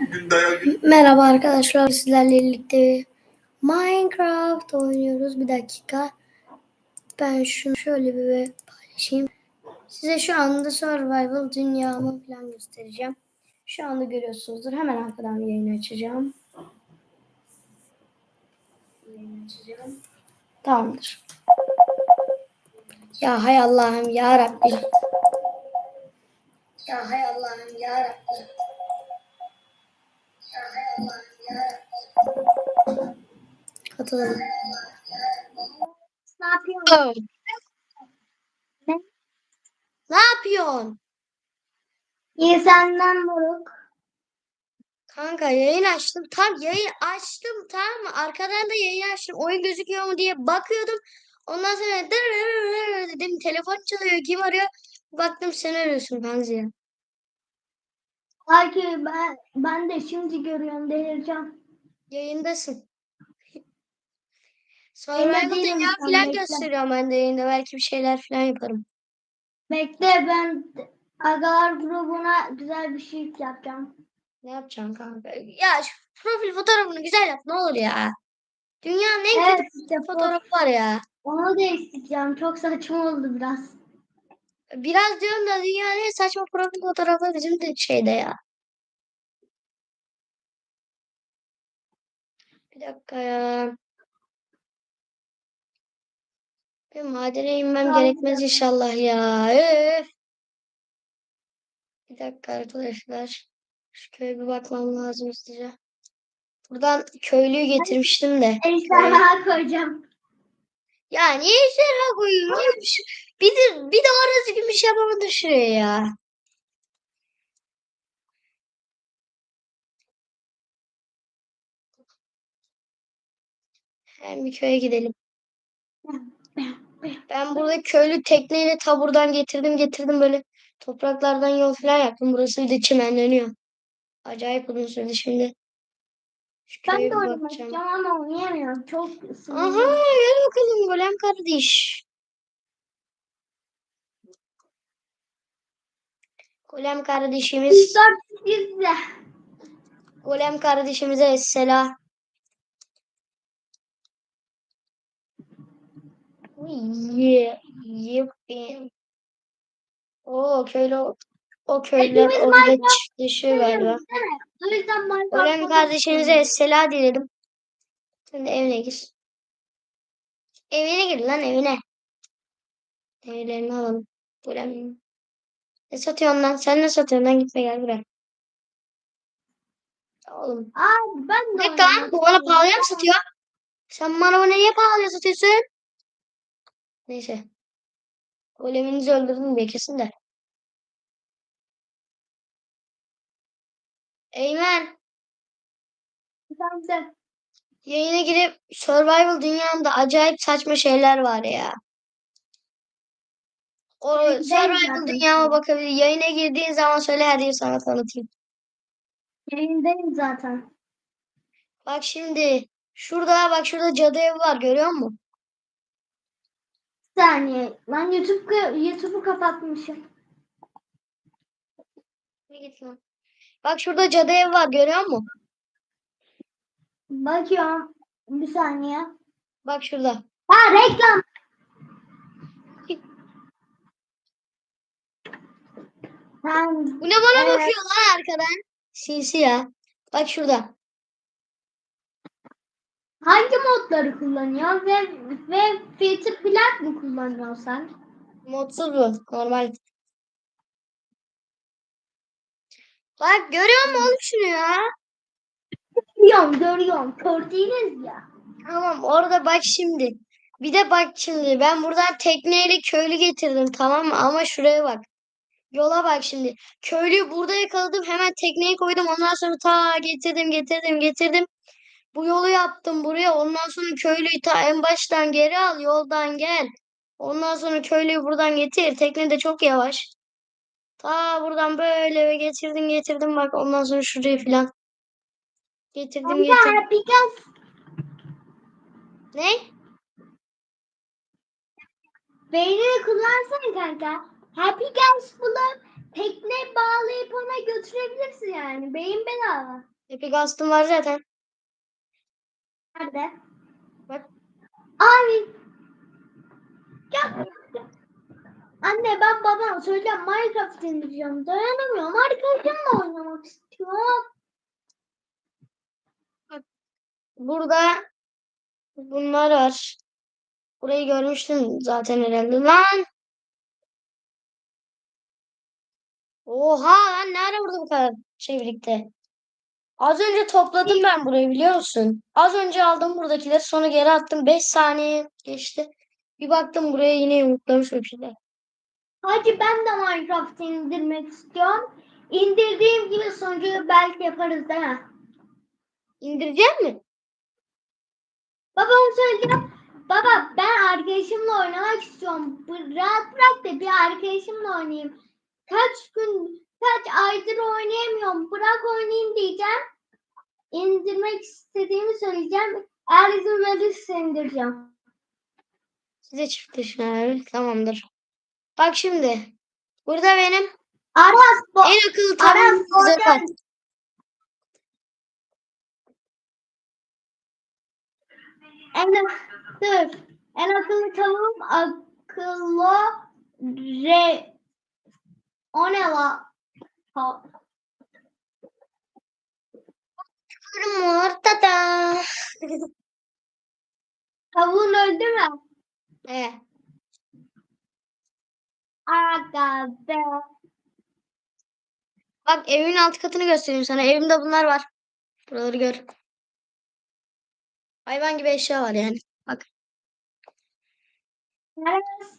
bugün dayak yiyip Merhaba arkadaşlar sizlerle birlikte Minecraft oynuyoruz. Bir dakika. Ben şunu şöyle bir paylaşayım. Size şu anda survival dünyamı falan göstereceğim. Şu anda görüyorsunuzdur. Hemen arkadan yayın açacağım. Yayın açacağım. Tamamdır. Ya hay Allah'ım ya Rabbim. Ya hay Allah'ım ya Rabbim. Katılalım. Ne yapıyorsun? Ne? Ne yapıyorsun? İyi senden moruk. Kanka yayın açtım. Tam yayın açtım tamam mı? Arkadan da yayın açtım. Oyun gözüküyor mu diye bakıyordum. Ondan sonra dedim. Telefon çalıyor. Kim arıyor? Baktım sen arıyorsun Kanzi. Belki ben, ben de şimdi görüyorum delireceğim. Yayındasın. Yayında Survival değilim dünya an, falan bekle. gösteriyorum ben de yayında. Belki bir şeyler falan yaparım. Bekle ben Agalar grubuna güzel bir şey yapacağım. Ne yapacaksın kanka? Ya şu profil fotoğrafını güzel yap ne olur ya. Dünyanın en Evet, kötü işte fotoğrafı var ya. Onu da isteyeceğim. Çok saçma oldu biraz. Biraz diyorum da dünyanın en saçma profil fotoğrafı bizim de şeyde ya. Bir dakika ya. Bir madene inmem gerekmez inşallah ya. Öf. Bir dakika arkadaşlar. Şu köye bir bakmam lazım hızlıca. Buradan köylüyü getirmiştim de. Ejderha koyacağım. Ya niye ejderha koyuyorsun? Niye bir, şey- bir de, bir de orası gibi bir şey yapamadın şuraya ya. Hem bir köye gidelim. Ben burada köylü tekneyle taburdan getirdim getirdim böyle topraklardan yol falan yaptım. Burası bir de çimenleniyor. Acayip uzun sürdü şimdi. Şu Ben de oynamak istiyorum ama oynayamıyorum. Çok Aha gel bakalım golem kardeş. Golem kardeşimiz, 400 de. golem kardeşimize selam. Yeah, yippee. Oo köylü o Hepimiz orada Minecraft çiftleşiyor galiba. Değil mi? O yüzden Minecraft çok kardeşinize selam diledim. Sen de evine gir. Evine gir lan evine. Evlerini alalım. Golem. Ne satıyorsun lan? Sen ne satıyorsun lan? Gitme gel buraya. Oğlum. Abi ben de Ne lan? Bu bana pahalıya mı satıyor? Sen bana bunu niye pahalıya satıyorsun? Neyse. Goleminizi öldürdüm diye kesin de. Eymen. De. Yayına girip Survival dünyamda acayip saçma şeyler var ya. O Yayındayım Survival zaten. dünyama bakabilir. Yayına girdiğin zaman söyle her yeri sana tanıtayım. Yayındayım zaten. Bak şimdi şurada bak şurada cadı evi var görüyor musun? Bir saniye. Ben YouTube YouTube'u kapatmışım. Ne git lan? Bak şurada cadı evi var görüyor musun? Bakıyorum. Bir saniye. Bak şurada. Ha reklam. Sen Bu ne bana Evet. bakıyor lan arkadan? Sinsi ya. Bak şurada. hangi modları kullanıyorsun ve ve filtre plak mı kullanıyorsun sen? Modsuz bu. Normal. Bak görüyor musun oğlum şunu ya? Görüyorum görüyorum. Kör değiliz ya. Tamam orada bak şimdi. Bir de bak şimdi ben buradan tekneyle köylü getirdim tamam mı? Ama şuraya bak. Yola bak şimdi. Köylüyü burada yakaladım. Hemen tekneyi koydum. Ondan sonra ta getirdim getirdim getirdim. Bu yolu yaptım buraya. Ondan sonra köylüyü ta en baştan geri al. Yoldan gel. Ondan sonra köylüyü buradan getir. Tekne de çok yavaş. Ta buradan böyle ve getirdim getirdim bak. Ondan sonra şuraya filan. Getirdim Kanka getirdim. Happy Gas Ne? beynini kullansana kanka. Happy Gas bulup tekne bağlayıp ona götürebilir yani. Beyin bedava. Epic Astım var zaten. Nerede? Bak. Abi. Ya. Anne ben babama söyleyeceğim Minecraft indireceğim. Dayanamıyorum. Arkadaşımla oynamak istiyorum. Burada bunlar var. Burayı görmüştün zaten herhalde. Lan! Oha lan ne ara burada bu kadar şey birlikte? Az önce topladım ben burayı biliyor musun? Az önce aldım buradakileri sonra geri attım. 5 saniye geçti. Bir baktım buraya yine yumurtlamış bir şeyler. Hacı ben de Minecraft indirmek istiyorum. İndirdiğim gibi sonucu belki yaparız mi? İndirecek mi? Babama söyleyeceğim. Baba ben arkadaşımla oynamak istiyorum. Rahat bırak da bir arkadaşımla oynayayım. Kaç gün, kaç aydır oynayamıyorum. Bırak oynayayım diyeceğim. İndirmek istediğimi söyleyeceğim. Eğer izin verirse indireceğim. Size çiftleşin Tamamdır. Bak şimdi. Burada benim Aras bu. en akıllı var. oradan. En, dur. En akıllı tavuğum akıllı re o ne la? Ta- Ortada. Tavuğun öldü mü? Evet. Aga be. Bak evimin alt katını göstereyim sana. Evimde bunlar var. Buraları gör. Hayvan gibi eşya var yani. Bak. Aras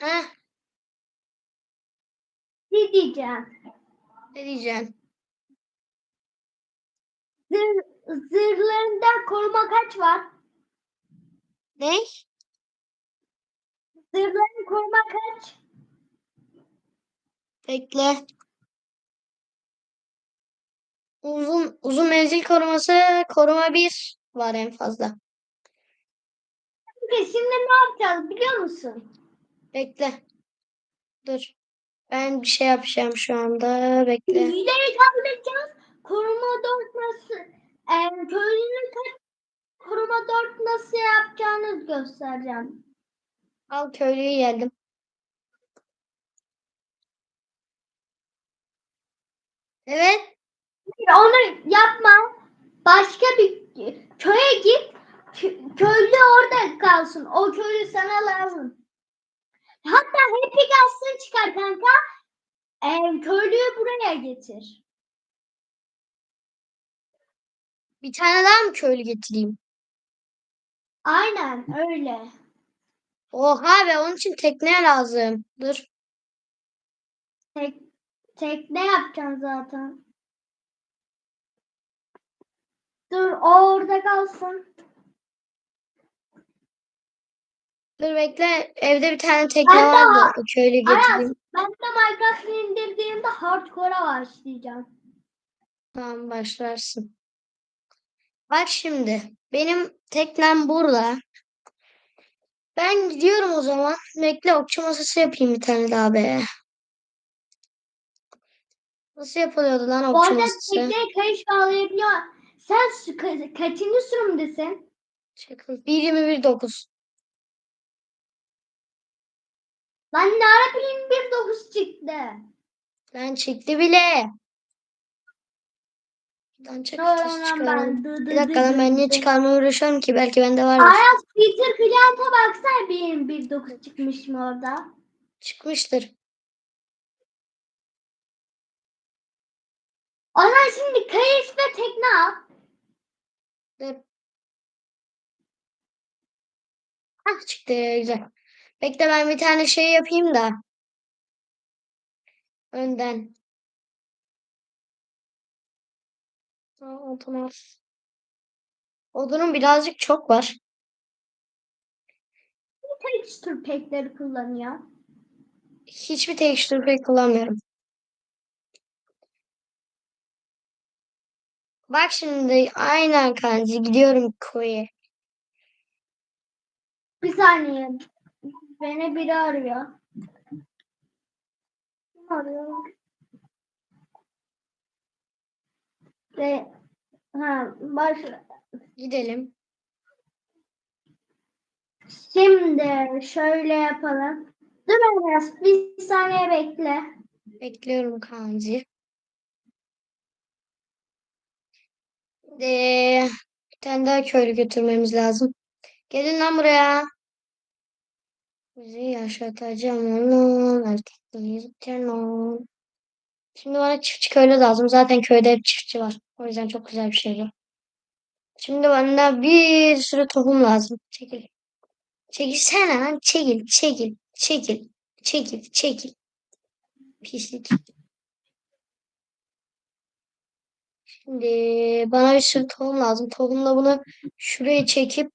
Heh, ne diyeceğim? ne diyeceksin? Zır, zırhlarında koruma kaç var? Ne? Zırhların koruma kaç? Bekle. Uzun uzun menzil koruması koruma 1 var en fazla. Peki şimdi ne yapacağız biliyor musun? Bekle. Dur. Ben bir şey yapacağım şu anda. Bekle. Yüzleri kaldıracağız. Koruma dört nasıl? E, köylünün koruma dört nasıl yapacağınızı göstereceğim. Al köylüyü geldim. Evet. Onu yapma. Başka bir köye git. Kö- Köylü orada kalsın. O köylü sana lazım. Hatta Happy Gas'ını çıkar kanka. Ee, köylüyü buraya getir. Bir tane daha mı köylü getireyim? Aynen öyle. Oha be onun için tekne lazım. Dur. Tek, tekne yapacaksın zaten. Dur o orada kalsın. Dur bekle. Evde bir tane tekne Ben de vardı. Köylüyü Aras getireyim. ben de Minecraft'ı indirdiğimde hardcore'a başlayacağım. Tamam başlarsın. Bak şimdi. Benim teknem burada. Ben gidiyorum o zaman. Bekle okçu masası yapayım bir tane daha be. Nasıl yapılıyordu lan Bu okçu arada masası? tekneye kayış bağlayabiliyor. Sen su- ka- kaçıncı sürümdesin? Çakıl. 1.21.9. Lan ne ara bileyim bir dokuz çıktı. Lan çıktı bile. Lan çakıl taşı çıkaralım. Bir dakika lan ben niye çıkarmaya uğraşıyorum ki? Belki bende vardır. Aras Peter Client'a baksana benim bir dokuz çıkmış mı orada? Çıkmıştır. Ona şimdi kayış ve tekne al. Dur. Hah çıktı güzel. Bekle ben bir tane şey yapayım da. Önden. Tamam. Odunun birazcık çok var. Texture pack'leri kullanıyor. Hiçbir texture pack kullanmıyorum. Bak şimdi aynen kanzi gidiyorum koyu. Bir saniye. Beni biri arıyor. Kim arıyor? Ve ha, baş, Gidelim. şimdi şöyle yapalım. Dur biraz bir saniye bekle. Bekliyorum Kanzi. Ee, bir tane daha köylü götürmemiz lazım. Gelin lan buraya. Bizi yaşatacağım oğlum. Erkekliği canım. Şimdi bana çiftçi köylü lazım. Zaten köyde hep çiftçi var. O yüzden çok güzel bir şey bu. Şimdi bana bir sürü tohum lazım. Çekil. Çekilsene lan. Çekil, çekil, çekil, çekil, çekil. Pislik. Şimdi bana bir sürü tohum lazım. Tohumla bunu şuraya çekip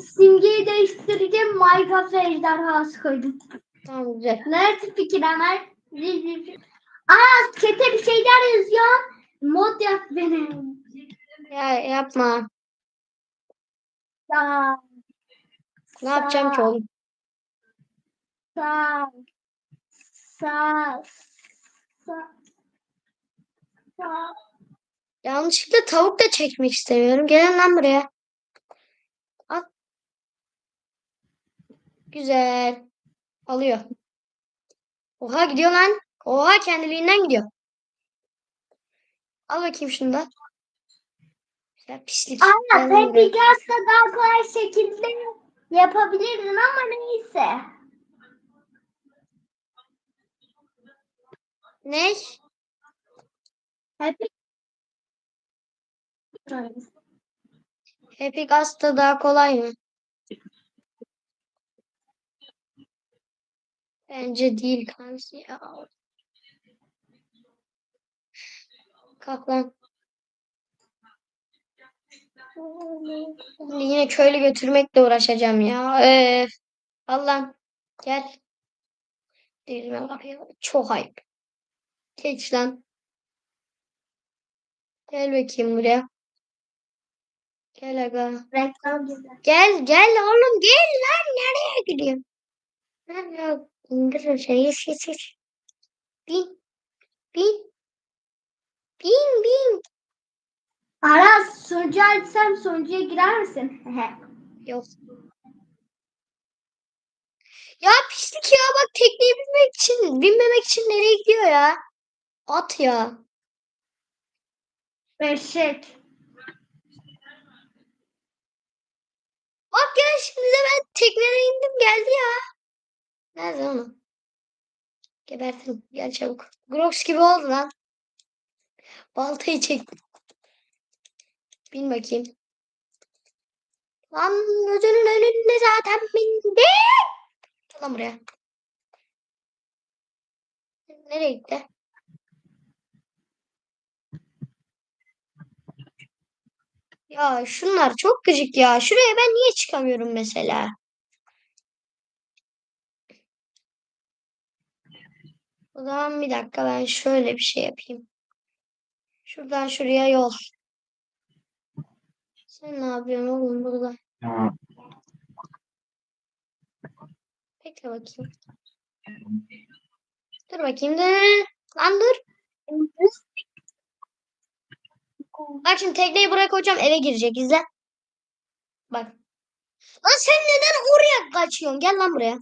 Simgeyi değiştireceğim. Minecraft ejderhası koydum. tamam güzel. Nerede fikir Ömer? Aa çete bir şeyler yazıyor. Mod yap benim. Ya yapma. Sağ, Ne yapacağım ki oğlum? sağ, sağ, sağ, sağ. Yanlışlıkla tavuk da çekmek istemiyorum. Gelin lan buraya. Al. Güzel. Alıyor. Oha gidiyor lan. Oha kendiliğinden gidiyor. Al bakayım şunu da. Ya pislik. Gel Aynen lan sen buraya. Picas'ta daha kolay şekilde yapabilirdin ama neyse. Ne? Hep Epic Asta daha kolay mı? Bence değil kansi. Kalk lan. Yine köylü götürmekle uğraşacağım ya. Öf. Al lan. Gel. Dilime bakıyor. Çok ayıp. Geç lan. Gel bakayım buraya. Gel aga. reklam. Gel gel oğlum gel lan. Nereye gidiyorsun? Lan ya indir şeyi seçir. Bin. Bin. Bin bin. Aras sunucu açsam sunucuya girer misin? Yok. Ya pislik ya bak tekneye binmek için binmemek için nereye gidiyor ya? At ya. Beşik. Bak ya şimdi de ben tekneye indim geldi ya. Nerede onu? Gebertin. Gel çabuk. Grox gibi oldu lan. Baltayı çek. Bin bakayım. Lan gözünün önünde zaten bindim. Gel Lan buraya. Nereye gitti? Ya şunlar çok gıcık ya. Şuraya ben niye çıkamıyorum mesela? O zaman bir dakika ben şöyle bir şey yapayım. Şuradan şuraya yol. Sen ne yapıyorsun oğlum burada? Bekle bakayım. Dur bakayım. Dur. Lan dur. Bak şimdi tekneyi buraya koyacağım eve girecek izle. Bak. Lan sen neden oraya kaçıyorsun? Gel lan buraya.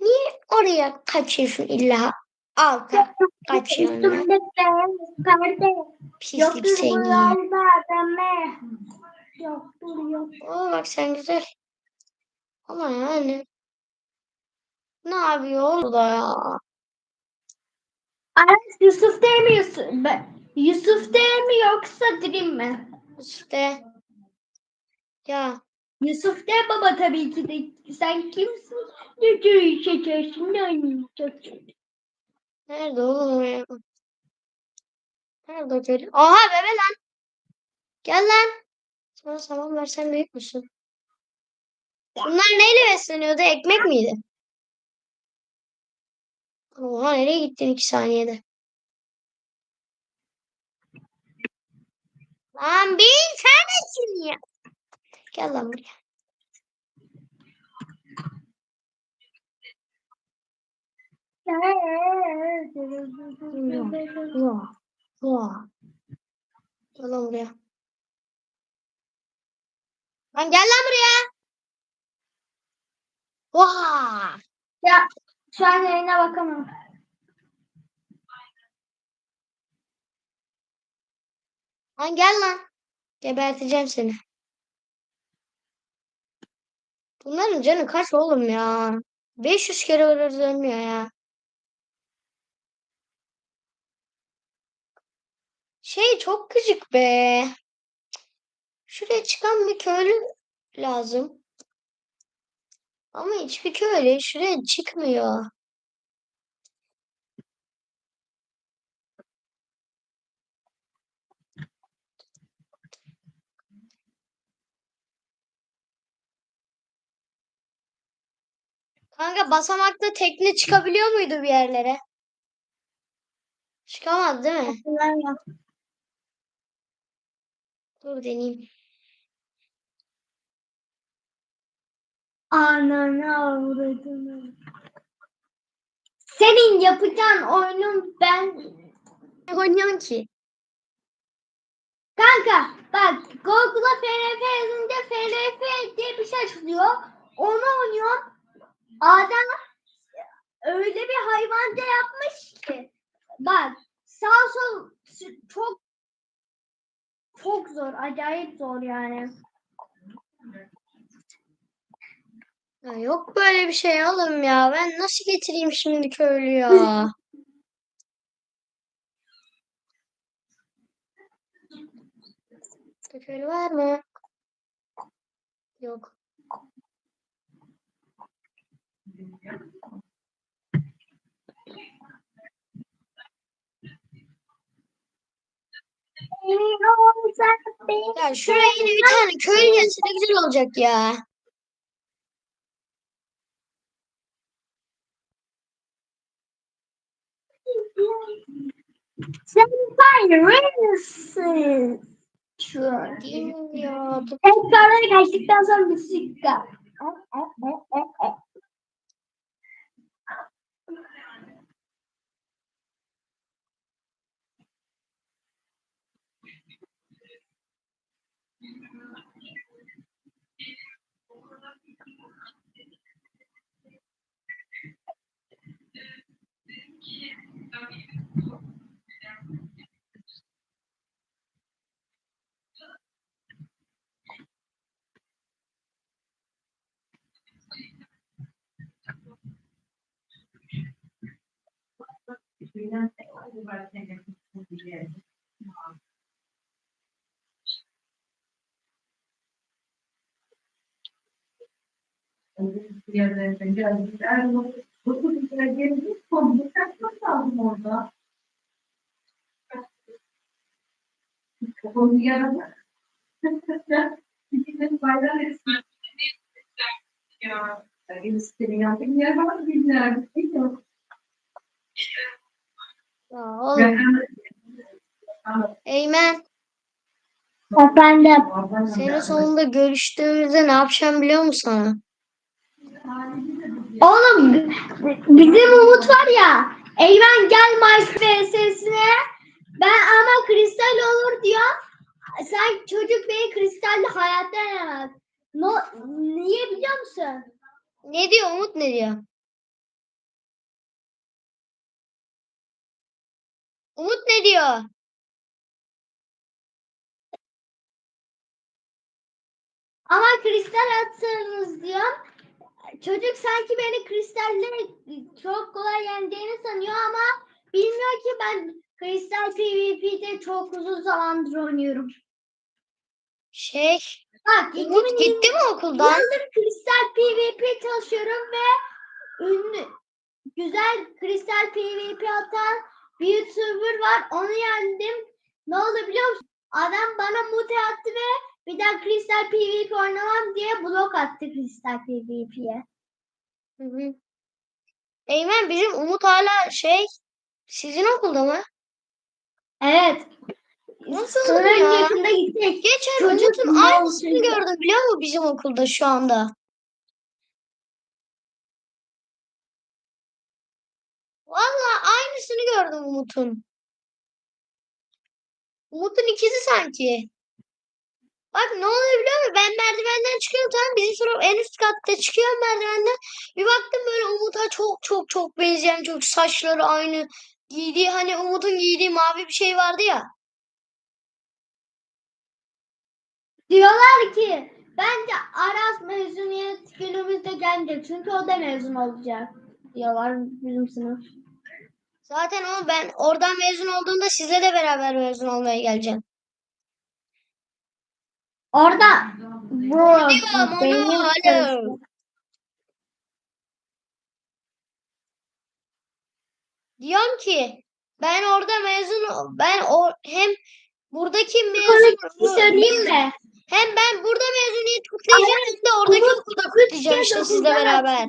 Niye oraya kaçıyorsun illa? Al ka- kaçıyorsun. Pislik seni. Oo bak sen güzel. Ama yani. Ne yapıyor orada ya? Aras Yusuf değil mi Yusuf? Ben- Yusuf değil mi yoksa Dream mi? İşte. Ya Yusuf de baba tabii ki de. Sen kimsin? Çocuğu seçersin ne oynayacaksın? nerede oğlum o ya? Nerede o çocuk? Oha bebe lan. Gel lan. Sana salam versen büyük müsün? Bunlar neyle besleniyordu? Ekmek miydi? Oha nereye gittin iki saniyede? Lan bin tanesin ya. Gel lan buraya. Ya, ya. Gel lan buraya. Lan gel lan buraya. Vaa! Ya şu an yayına bakamam. Lan gel lan. Geberteceğim seni. Bunların canı kaç oğlum ya? 500 kere ölür ölmüyor ya. Şey çok gıcık be. Şuraya çıkan bir köylü lazım. Ama hiçbir köylü şuraya çıkmıyor. Kanka basamakta tekne çıkabiliyor muydu bir yerlere? Çıkamaz değil mi? Hatırlamıyorum. Dur deneyeyim. Ananı avradını. Senin yapacağın oyunun ben Ne oynuyorsun ki? Kanka bak Google'a FRF yazınca FRF diye bir şey çıkıyor. Onu oynuyorum. Adam öyle bir hayvanca yapmış ki. Bak sağ sol çok çok zor. Acayip zor yani. Ya yok böyle bir şey oğlum ya. Ben nasıl getireyim şimdi köylü ya? Köylü var mı? Yok. Ya şuraya yine bir tane köylü gelse ne güzel olacak ya. Sen bayramısın. Şu an. Değil mi ya? Dur. Tekrardan kaçtıktan sonra müzik kal. orada. Onu yarada. İkinin bayrağı resmi. Ya. Ben istedim ya. Bir yer var bir yer. Değil mi? Ya oğlum. Eymen, Efendim. senin sonunda görüştüğümüzde ne yapacağım biliyor musun? Oğlum bizim Umut var ya. Eymen gel Mars VS'sine. Ben ama kristal olur diyor. Sen çocuk beni kristalle hayatta yenemez. No, niye biliyor musun? Ne diyor Umut ne diyor? Umut ne diyor? Ama kristal atsanız diyor. Çocuk sanki beni kristalle çok kolay yendiğini sanıyor ama bilmiyor ki ben kristal PvP'de çok uzun zamandır oynuyorum. Şey, Bak Umut 2020 gitti mi okuldan? Yıldır kristal PvP çalışıyorum ve ünlü güzel kristal PvP atan bir YouTuber var. Onu yendim. Ne oldu biliyor musun? Adam bana mute attı ve bir daha kristal PvP oynamam diye blok attı kristal PvP'ye. Hı hı. Eymen bizim Umut hala şey sizin okulda mı? Evet. Nasıl Sınırın ya? yakında gidecek. Geçen Çocuk Umut'un ne aynısını gördüm biliyor musun bizim okulda şu anda? Vallahi aynısını gördüm Umut'un. Umut'un ikizi sanki. Bak ne oluyor biliyor musun? Ben merdivenden çıkıyorum tamam bizim sınıf en üst katta çıkıyorum merdivenden. Bir baktım böyle Umut'a çok çok çok benzeyen çok saçları aynı. Giydiği hani Umut'un giydiği mavi bir şey vardı ya. Diyorlar ki bence Aras mezuniyet günümüzde gelecek. Çünkü o da mezun olacak. Diyorlar bizim sınıf. Zaten o ben oradan mezun olduğumda sizle de beraber mezun olmaya geleceğim. Orada Diyorum benim. Diyorum ki ben orada mezun ben o hem buradaki mezun bir şey söyleyeyim mi? hem ben burada mezuniyet kutlayacağım hem de oradaki Umut okulda kutlayacağım işte sizle beraber.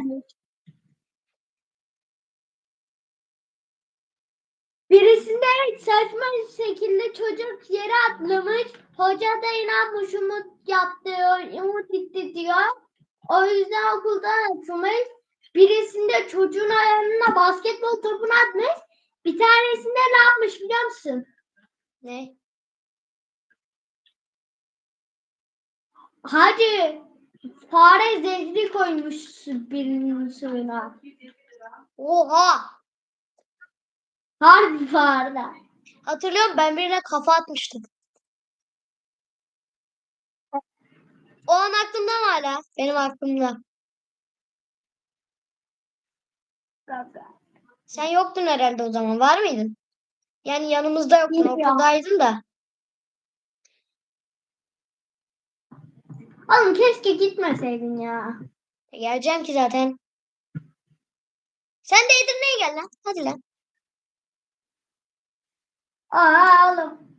Birisinde saçma şekilde çocuk yere atlamış. Hoca da inanmış Umut yaptı, Umut gitti diyor. O yüzden okuldan atılmış. Birisinde çocuğun ayağına basketbol topunu atmış. Bir tanesinde ne yapmış biliyor musun? Ne? Hadi fare zehri koymuş birinin suyuna. Oha! Harbi fare. Hatırlıyorum ben birine kafa atmıştım. O an aklımda mı hala? Benim aklımda. Sen yoktun herhalde o zaman. Var mıydın? Yani yanımızda yoktun. Okuldaydın da. Oğlum keşke gitmeseydin ya. E, geleceğim ki zaten. Sen de Edirne'ye gel lan. Hadi lan. Aa oğlum.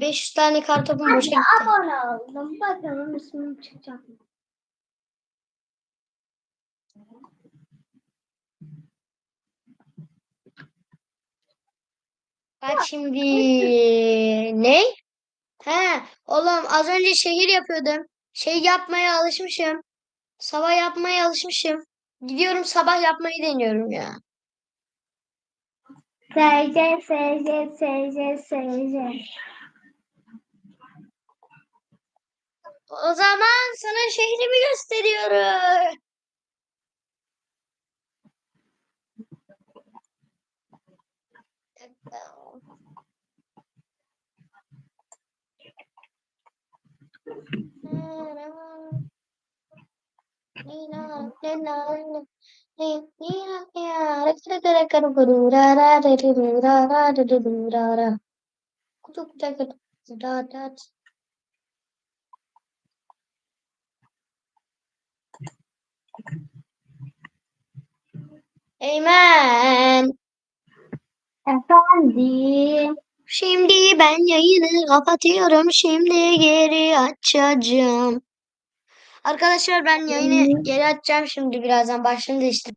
500 tane kartopum boşa gitti. abone oldum. Bakalım ismim çıkacak mı? Bak şimdi. Ne? He, oğlum az önce şehir yapıyordum. Şey yapmaya alışmışım. Sabah yapmaya alışmışım. Gidiyorum sabah yapmayı deniyorum ya. SC, SC, SC, SC. O zaman sana şehrimi gösteriyorum. Eymen. Efendim. Şimdi ben yayını kapatıyorum. Şimdi geri açacağım. Arkadaşlar ben yayını geri açacağım şimdi birazdan. Başını değiştir.